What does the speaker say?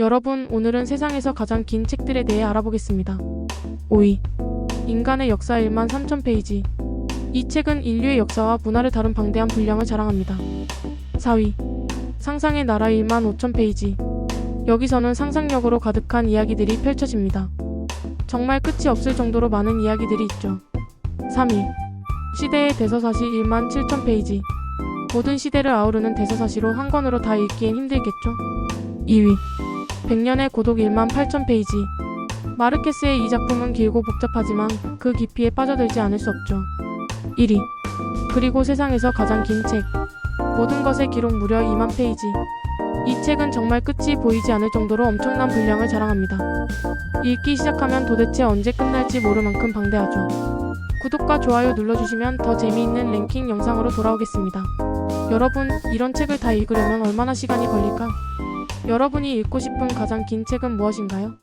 여러분, 오늘은 세상에서 가장 긴 책들에 대해 알아보겠습니다. 5위. 인간의 역사 1만 3천 페이지. 이 책은 인류의 역사와 문화를 다룬 방대한 분량을 자랑합니다. 4위. 상상의 나라 1만 5천 페이지. 여기서는 상상력으로 가득한 이야기들이 펼쳐집니다. 정말 끝이 없을 정도로 많은 이야기들이 있죠. 3위. 시대의 대서사시 1만 7천 페이지. 모든 시대를 아우르는 대서사시로 한 권으로 다 읽기엔 힘들겠죠? 2위. 100년의 고독 1만 8천 페이지. 마르케스의 이 작품은 길고 복잡하지만 그 깊이에 빠져들지 않을 수 없죠. 1위. 그리고 세상에서 가장 긴 책. 모든 것의 기록 무려 2만 페이지. 이 책은 정말 끝이 보이지 않을 정도로 엄청난 분량을 자랑합니다. 읽기 시작하면 도대체 언제 끝날지 모를 만큼 방대하죠. 구독과 좋아요 눌러주시면 더 재미있는 랭킹 영상으로 돌아오겠습니다. 여러분, 이런 책을 다 읽으려면 얼마나 시간이 걸릴까? 여러분이 읽고 싶은 가장 긴 책은 무엇인가요?